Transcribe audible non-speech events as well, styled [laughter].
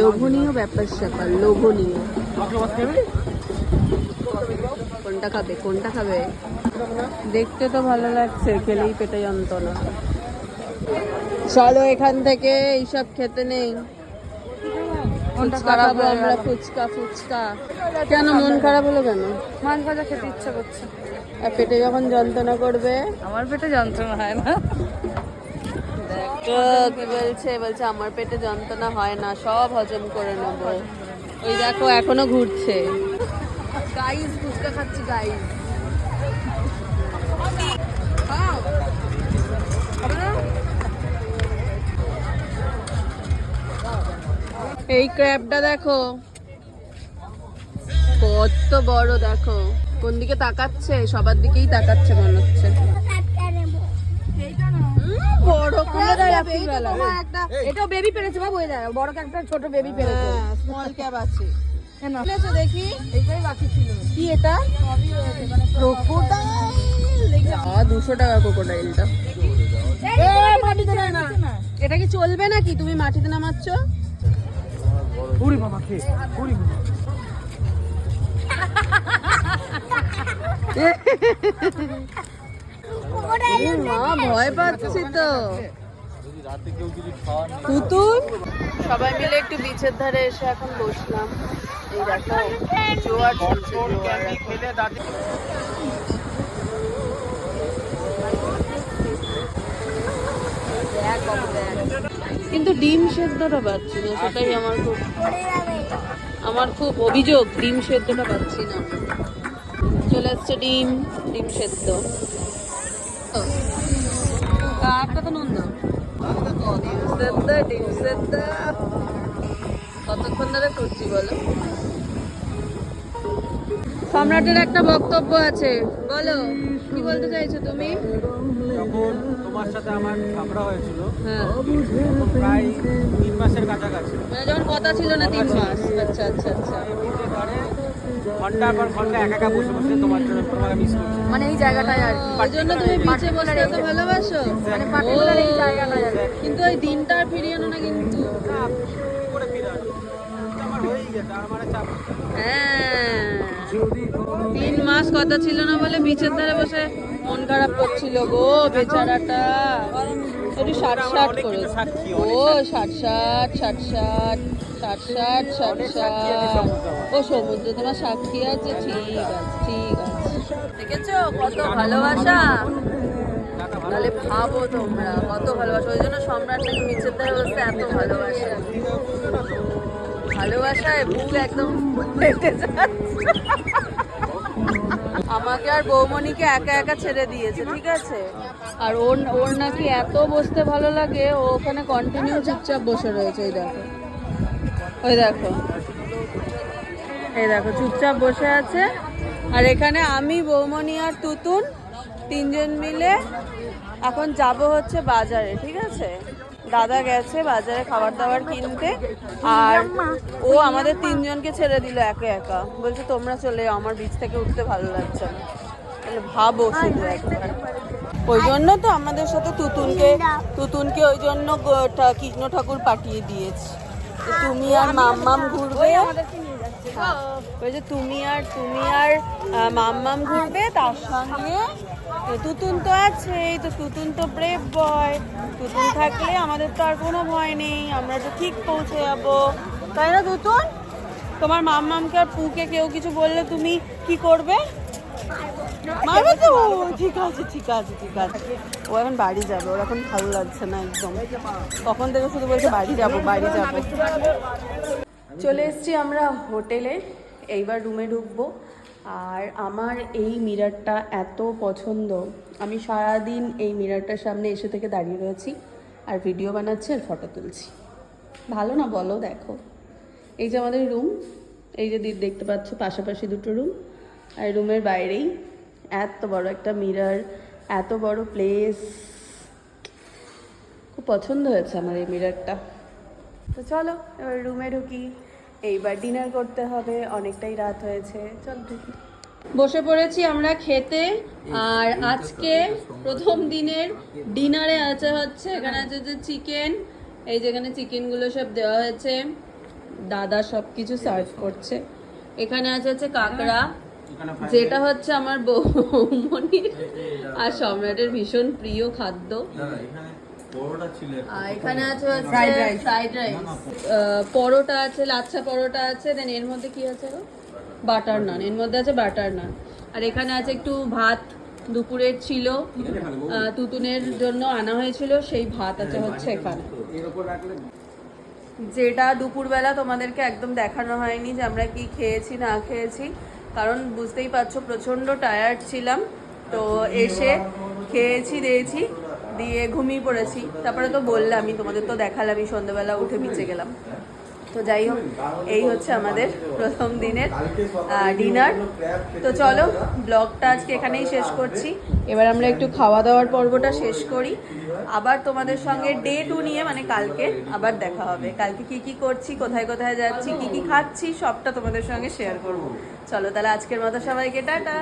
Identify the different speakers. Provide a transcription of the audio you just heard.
Speaker 1: লোভনীয় ব্যাপার স্যাপার লোভনীয়। কোনটা খাবে? কোনটা খাবে? দেখতে তো ভালো লাগছে খেলেই পেটে যন্ত্রণা। চলো এখান থেকে এইসব খেতে নেই। ফুচকা খাব আমরা ফুচকা ফুচকা। কেন মন খারাপ হলো কেন?
Speaker 2: মাছ ভাজা খেতে ইচ্ছা করছে।
Speaker 1: আর পেটে যখন যন্ত্রণা করবে?
Speaker 2: আমার পেটে যন্ত্রণা হয় না।
Speaker 1: কি বলছে? বলছে আমার পেটে যন্ত্রণা হয় না সব হজম করে নেব। ওই দেখো এখনও ঘুরছে। গাইস ফুচকা খাচ্ছি গাইস এই ক্র্যাবটা দেখো। কত বড় দেখো। কোন দিকে তাকাচ্ছে? সবার দিকেই তাকাচ্ছে মনে হচ্ছে। বড় একটা
Speaker 2: এটাও বেবি পেরেছে বাবু এই দেখ বড় একটা ছোট বেবি পেরেছে।
Speaker 1: স্মল ক্যাব আছে। দেখি?
Speaker 2: এইটাই বাকি ছিল।
Speaker 1: কি এটা? ক্রোকোডাইল দুশো টাকা এটা কি চলবে নাকি? তুমি মাটিতে নামাচ্ছ?
Speaker 3: পুরি মামা খে পুরি
Speaker 1: এ [laughs] মা ভয় পাচ্ছি তো। পুতুল? সবাই মিলে একটু বিচের ধারে এসে এখন বসলাম। এই দেখো জোয়ার। কিন্তু ডিম সেদ্ধটা পাচ্ছি না সেটাই আমার খুব আমার খুব অভিযোগ ডিম সেদ্ধটা পাচ্ছি না। চলে আসছে ডিম ডিম সেদ্ধ। কতক্ষণ ধরে করছি বলো? সম্রাটের একটা বক্তব্য আছে। বলো কি বলতে চাইছো তুমি?
Speaker 3: যখন তোমার সাথে আমার ঝগড়া হয়েছিল
Speaker 1: হ্যাঁ।
Speaker 3: প্রায় তিন মাসের কাছাকাছি।
Speaker 1: মানে যখন কথা ছিল না তিন মাস। আচ্ছা আচ্ছা আচ্ছা।
Speaker 3: ঘণ্টার পর ঘণ্টা একা একা বসে বসে তোমার জন্য তোমাকে মিস করছি।
Speaker 2: মানে এই জায়গাটায় আর কি।
Speaker 1: ওই জন্য তুমি বিচে বসে এত ভালোবাসো?
Speaker 2: মানে পার্টিকুলার এই জায়গাটায় আর
Speaker 1: কিন্তু ওই দিনটা আর ফিরিয়ে আনো না কিন্তু।
Speaker 3: করে ফিরে
Speaker 1: তিন মাস কথা ছিল না বলে বিচের ধারে বসে মন খারাপ করছিল গো বেচারাটা। একটু ষাট ষাট করে ও ষাট ষাট ষাট ষাট ষাট ষাট ষাট ষাট ও সমুদ্র তোমার সাক্ষী আছে? ঠিক আছে ঠিক আছে। দেখেছ? কত ভালোবাসা। তাহলে ভাবো তোমরা কত ভালোবাসা। ওই জন্য সম্রাট নাকি নিচের ধারে বসে এত ভালোবাসা। ভালোবাসায় বুক একদম আমাকে আর বৌমণিকে একা একা ছেড়ে দিয়েছে, ঠিক আছে? আর ওর ওর নাকি এত বসতে ভালো লাগে, ও ওখানে কন্টিনিউ চুপচাপ বসে রয়েছে ওই দেখো। ওই দেখো। এই দেখো, চুপচাপ বসে আছে। আর এখানে আমি, বৌমণি আর তুতুন তিনজন মিলে এখন যাব হচ্ছে বাজারে, ঠিক আছে? দাদা গেছে বাজারে খাবার দাবার কিনতে আর ও আমাদের তিনজনকে ছেড়ে দিল একা একা। বলছে তোমরা চলে আমার বিচ থেকে উঠতে ভালো লাগছে না। ভাবো শুধু একবার। ওই জন্য তো আমাদের সাথে তুতুনকে তুতুনকে ওই জন্য কৃষ্ণ ঠাকুর পাঠিয়ে দিয়েছে। তুমি আর মাম্মাম ঘুরবে। হ্যাঁ। ওই যে তুমি আর তুমি আর মাম্মাম ঘুরবে তার সঙ্গে তো তুতুন তো আছেই তো তুতুন তো ব্রেভ বয় তুতুন থাকলে আমাদের তো আর কোনো ভয় নেই আমরা তো ঠিক পৌঁছে যাব। তাই না তুতুন? তোমার মাম্মামকে আর পুকে কেউ কিছু বললে তুমি কি করবে? মারবে তো। ঠিক আছে ঠিক আছে ঠিক আছে। ও এখন বাড়ি যাবে ওর এখন ভালো লাগছে না একদম। কখন থেকে শুধু বলছে বাড়ি যাব বাড়ি যাব। চলে এসেছি আমরা হোটেলে এইবার রুমে ঢুকবো। আর আমার এই মিরারটা এত পছন্দ। আমি সারাদিন এই মিরারটার সামনে এসে থেকে দাঁড়িয়ে রয়েছি আর ভিডিও বানাচ্ছি আর ফটো তুলছি। ভালো না বলো, দেখো। এই যে আমাদের রুম, এই যে দি- দেখতে পাচ্ছ পাশাপাশি দুটো রুম, আর রুমের বাইরেই এত বড় একটা মিরার, এত বড় প্লেস খুব পছন্দ হয়েছে আমার এই মিরারটা। তো চলো, এবার রুমে ঢুকি। এইবার ডিনার করতে হবে অনেকটাই রাত হয়েছে। চল ঢুকি বসে পড়েছি আমরা খেতে আর আজকে প্রথম দিনের ডিনারে আছে হচ্ছে এখানে আছে যে চিকেন এই যেখানে চিকেনগুলো সব দেওয়া হয়েছে। দাদা সব কিছু সার্ভ করছে। এখানে আছে হচ্ছে কাঁকড়া যেটা হচ্ছে আমার বৌমনির আর সম্রাটের ভীষণ প্রিয় খাদ্য। এখানে আছে হচ্ছে ফ্রাইড রাইস। পরোটা। আছে লাচ্ছা পরোটা আছে দেন এর মধ্যে কি আছে বাটার নান। এর মধ্যে আছে বাটার নান। আর এখানে আছে একটু ভাত দুপুরের ছিল। তুতুনের জন্য আনা হয়েছিল সেই ভাত আছে হচ্ছে এখানে। যেটা দুপুরবেলা তোমাদেরকে একদম দেখানো হয়নি যে আমরা কি খেয়েছি না খেয়েছি কারণ বুঝতেই পারছ প্রচণ্ড টায়ার্ড ছিলাম। তো এসে খেয়েছি দিয়েছি। দিয়ে ঘুমিয়ে পড়েছি। তারপরে তো বললামই, তোমাদের তো দেখালামই, সন্ধ্যেবেলা উঠে পিচে গেলাম। তো যাই হোক, এই হচ্ছে আমাদের প্রথম দিনের ডিনার। তো চলো, ব্লগটা আজকে এখানেই শেষ করছি। এবার আমরা একটু খাওয়া দাওয়ার পর্বটা শেষ করি। আবার তোমাদের সঙ্গে ডে টু নিয়ে মানে কালকে আবার দেখা হবে। কালকে কি কি করছি, কোথায় কোথায় যাচ্ছি, কি কি খাচ্ছি, সবটা তোমাদের সঙ্গে শেয়ার করব। চলো তাহলে আজকের মতো সবাইকে টাটা।